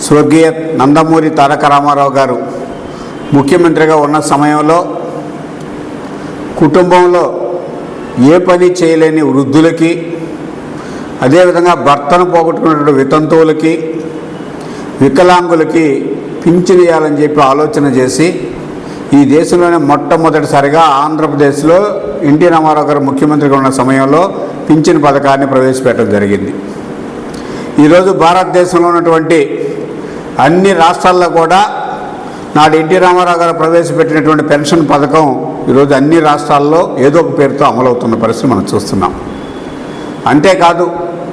స్వర్గీయ నందమూరి తారక రామారావు గారు ముఖ్యమంత్రిగా ఉన్న సమయంలో కుటుంబంలో ఏ పని చేయలేని వృద్ధులకి అదేవిధంగా భర్తను పోగొట్టుకున్నటువంటి వితంతువులకి వికలాంగులకి పింఛను చేయాలని చెప్పి ఆలోచన చేసి ఈ దేశంలోనే మొట్టమొదటిసారిగా ఆంధ్రప్రదేశ్లో ఎన్టీ రామారావు గారు ముఖ్యమంత్రిగా ఉన్న సమయంలో పింఛన్ పథకాన్ని ప్రవేశపెట్టడం జరిగింది. ఈరోజు భారతదేశంలో ఉన్నటువంటి అన్ని రాష్ట్రాల్లో కూడా నాడు ఎన్టీ రామారావు గారు ప్రవేశపెట్టినటువంటి పెన్షన్ పథకం ఈరోజు అన్ని రాష్ట్రాల్లో ఏదో ఒక పేరుతో అమలవుతున్న పరిస్థితి మనం చూస్తున్నాం. అంతేకాదు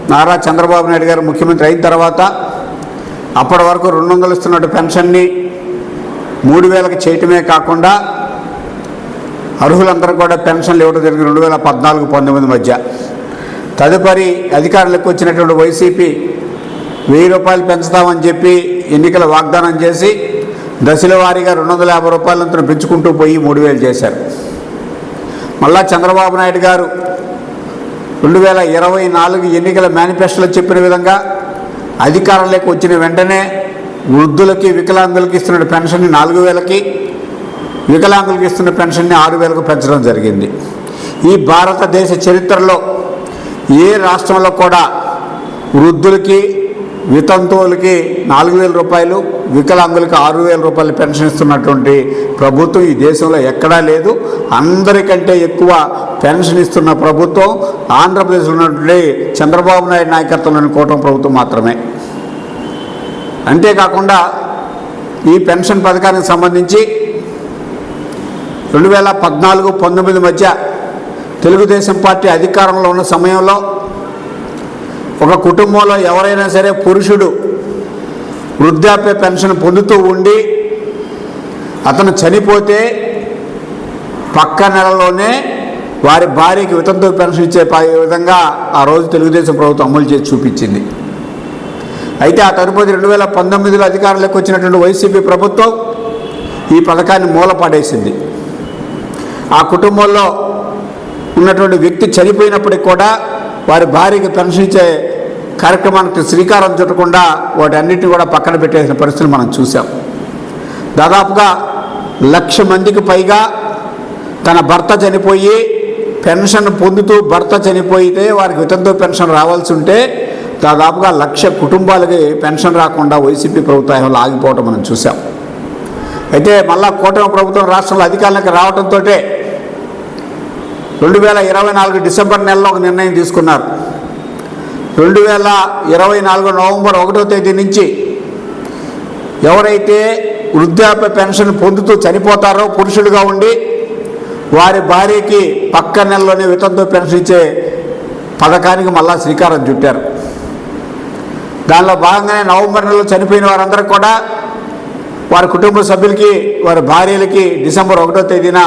నారా చంద్రబాబు నాయుడు గారు ముఖ్యమంత్రి అయిన తర్వాత అప్పటి వరకు రెండు వందలు ఇస్తున్నట్టు పెన్షన్ని మూడు వేలకు చేయటమే కాకుండా అర్హులందరూ కూడా పెన్షన్లు ఇవ్వడం జరిగింది రెండు వేల పద్నాలుగు పంతొమ్మిది మధ్య. తదుపరి అధికారులకు వచ్చినటువంటి వైసీపీ వెయ్యి రూపాయలు పెంచుతామని చెప్పి ఎన్నికల వాగ్దానం చేసి దశల వారీగా రెండు వందల యాభై రూపాయలంతా పెంచుకుంటూ పోయి మూడు వేలు చేశారు. మళ్ళా చంద్రబాబు నాయుడు గారు రెండు వేల ఇరవై నాలుగు ఎన్నికల మేనిఫెస్టోలో చెప్పిన విధంగా అధికారంలోకి వచ్చిన వెంటనే వృద్ధులకి వికలాంగులకి ఇస్తున్న పెన్షన్ని నాలుగు వేలకి వికలాంగులకు ఇస్తున్న పెన్షన్ని ఆరు వేలకు పెంచడం జరిగింది. ఈ భారతదేశ చరిత్రలో ఏ రాష్ట్రంలో కూడా వృద్ధులకి వితంతువులకి నాలుగు వేల రూపాయలు వికలాంగులకి ఆరు వేల రూపాయలు పెన్షన్ ఇస్తున్నటువంటి ప్రభుత్వం ఈ దేశంలో ఎక్కడా లేదు. అందరికంటే ఎక్కువ పెన్షన్ ఇస్తున్న ప్రభుత్వం ఆంధ్రప్రదేశ్లో ఉన్నటువంటి చంద్రబాబు నాయుడు నాయకత్వంలోని కూటమి ప్రభుత్వం మాత్రమే. అంతేకాకుండా ఈ పెన్షన్ పథకానికి సంబంధించి రెండు వేల పద్నాలుగు పంతొమ్మిది మధ్య తెలుగుదేశం పార్టీ అధికారంలో ఉన్న సమయంలో ఒక కుటుంబంలో ఎవరైనా సరే పురుషుడు వృద్ధాప్య పెన్షన్ పొందుతూ ఉండి అతను చనిపోతే పక్క నెలలోనే వారి భార్యకి వితంతు పెన్షన్ ఇచ్చే విధంగా ఆ రోజు తెలుగుదేశం ప్రభుత్వం అమలు చేసి చూపించింది. అయితే ఆ తదుపరి రెండు వేల పంతొమ్మిదిలో అధికారంలోకి వచ్చినటువంటి వైసీపీ ప్రభుత్వం ఈ పథకాన్ని మూలపడేసింది. ఆ కుటుంబంలో ఉన్నటువంటి వ్యక్తి చనిపోయినప్పటికి కూడా వారి భార్యకి పెన్షన్ ఇచ్చే కార్యక్రమానికి శ్రీకారం చుట్టకుండా వాటన్నిటిని కూడా పక్కన పెట్టేసిన పరిస్థితులు మనం చూసాం దాదాపుగా లక్ష మందికి పైగా తన భర్త చనిపోయి పెన్షన్ పొందుతూ భర్త చనిపోయితే వారికి వితంతు పెన్షన్ రావాల్సి ఉంటే దాదాపుగా లక్ష కుటుంబాలకి పెన్షన్ రాకుండా వైసీపీ ప్రభుత్వం ఆగిపోవటం మనం చూసాం అయితే మళ్ళా కూటమి ప్రభుత్వం రాష్ట్రంలో అధికారులకు రావడంతో రెండు వేల ఇరవై నాలుగు డిసెంబర్ నెలలో ఒక నిర్ణయం తీసుకున్నారు. రెండు వేల ఇరవై నాలుగు నవంబర్ ఒకటో తేదీ నుంచి ఎవరైతే వృద్ధాప్య పెన్షన్ పొందుతూ చనిపోతారో పురుషుడిగా ఉండి వారి భార్యకి పక్క నెలలోనే వితంతో పెన్షన్ ఇచ్చే పథకానికి మళ్ళా శ్రీకారం చుట్టారు. దానిలో భాగంగానే నవంబర్ నెలలో చనిపోయిన వారందరూ కూడా వారి కుటుంబ సభ్యులకి వారి భార్యలకి డిసెంబర్ ఒకటో తేదీన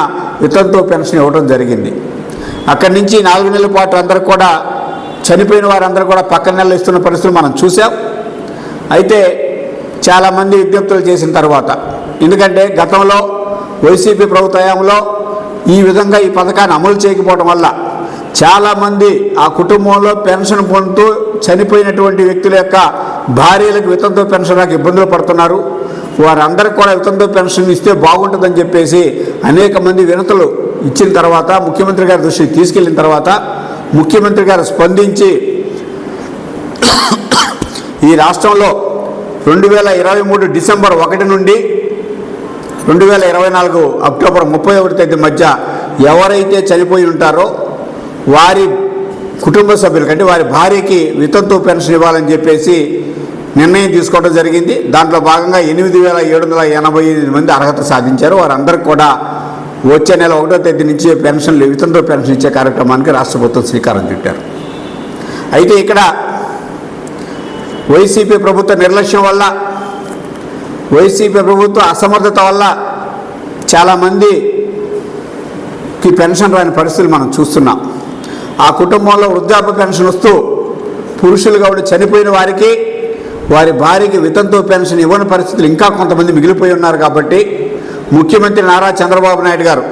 వితంతో పెన్షన్ ఇవ్వడం జరిగింది. అక్కడి నుంచి నాలుగు నెలల పాటు అందరూ కూడా చనిపోయిన వారందరూ కూడా పక్క నెలలు ఇస్తున్న పరిస్థితులు మనం చూసాం. అయితే చాలామంది విజ్ఞప్తులు చేసిన తర్వాత ఎందుకంటే గతంలో వైసీపీ ప్రభుత్వంలో ఈ విధంగా ఈ పథకాన్ని అమలు చేయకపోవడం వల్ల చాలామంది ఆ కుటుంబంలో పెన్షన్ పొందుతూ చనిపోయినటువంటి వ్యక్తుల యొక్క భార్యలకు వితంతు పెన్షన్ రాక ఇబ్బందులు పడుతున్నారు. వారందరికీ కూడా వితంతు పెన్షన్ ఇస్తే బాగుంటుందని చెప్పేసి అనేక మంది వినతులు ఇచ్చిన తర్వాత ముఖ్యమంత్రి గారి దృష్టికి తీసుకెళ్ళిన తర్వాత ముఖ్యమంత్రి గారు స్పందించి ఈ రాష్ట్రంలో రెండు వేల ఇరవై మూడు డిసెంబర్ ఒకటి నుండి రెండు వేల ఇరవై నాలుగు అక్టోబర్ ముప్పై ఒకటి తేదీ మధ్య ఎవరైతే చనిపోయి ఉంటారో వారి కుటుంబ సభ్యులకి అంటే వారి భార్యకి వితంతు పెన్షన్ ఇవ్వాలని చెప్పేసి నిర్ణయం తీసుకోవడం జరిగింది. దాంట్లో భాగంగా ఎనిమిది వేల ఏడు వందల ఎనభై ఎనిమిది మంది అర్హత సాధించారు. వారందరికీ కూడా వచ్చే నెల ఒకటో తేదీ నుంచి పెన్షన్లు వితంతో పెన్షన్ ఇచ్చే కార్యక్రమానికి రాష్ట్ర ప్రభుత్వం శ్రీకారం చుట్టారు. అయితే ఇక్కడ వైసీపీ ప్రభుత్వ నిర్లక్ష్యం వల్ల వైసీపీ ప్రభుత్వ అసమర్థత వల్ల చాలామందికి పెన్షన్ రాని పరిస్థితులు మనం చూస్తున్నాం. ఆ కుటుంబంలో వృద్ధాప్య పెన్షన్ వస్తూ పురుషులు కాబట్టి చనిపోయిన వారికి వారి భార్యకి వితంతు పెన్షన్ ఇవ్వని పరిస్థితులు ఇంకా కొంతమంది మిగిలిపోయి ఉన్నారు కాబట్టి ముఖ్యమంత్రి నారా చంద్రబాబు నాయుడు గారు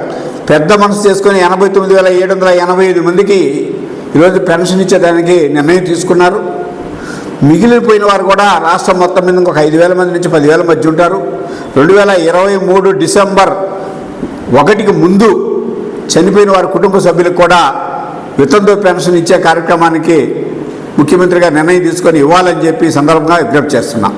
పెద్ద మనసు చేసుకొని ఎనభై తొమ్మిది వేల ఏడు వందల ఎనభై ఐదు మందికి ఈరోజు పెన్షన్ ఇచ్చేదానికి నిర్ణయం తీసుకున్నారు. మిగిలిపోయిన వారు కూడా రాష్ట్రం మొత్తం మీద ఇంకొక ఐదు వేల మంది నుంచి పదివేల మధ్య ఉంటారు. రెండు వేల ఇరవై మూడు డిసెంబర్ ఒకటికి ముందు చనిపోయిన వారి కుటుంబ సభ్యులకు కూడా వితంతు పెన్షన్ ఇచ్చే కార్యక్రమానికి ముఖ్యమంత్రిగా నిర్ణయం తీసుకొని ఇవ్వాలని చెప్పి సందర్భంగా విజ్ఞప్తి చేస్తున్నాం.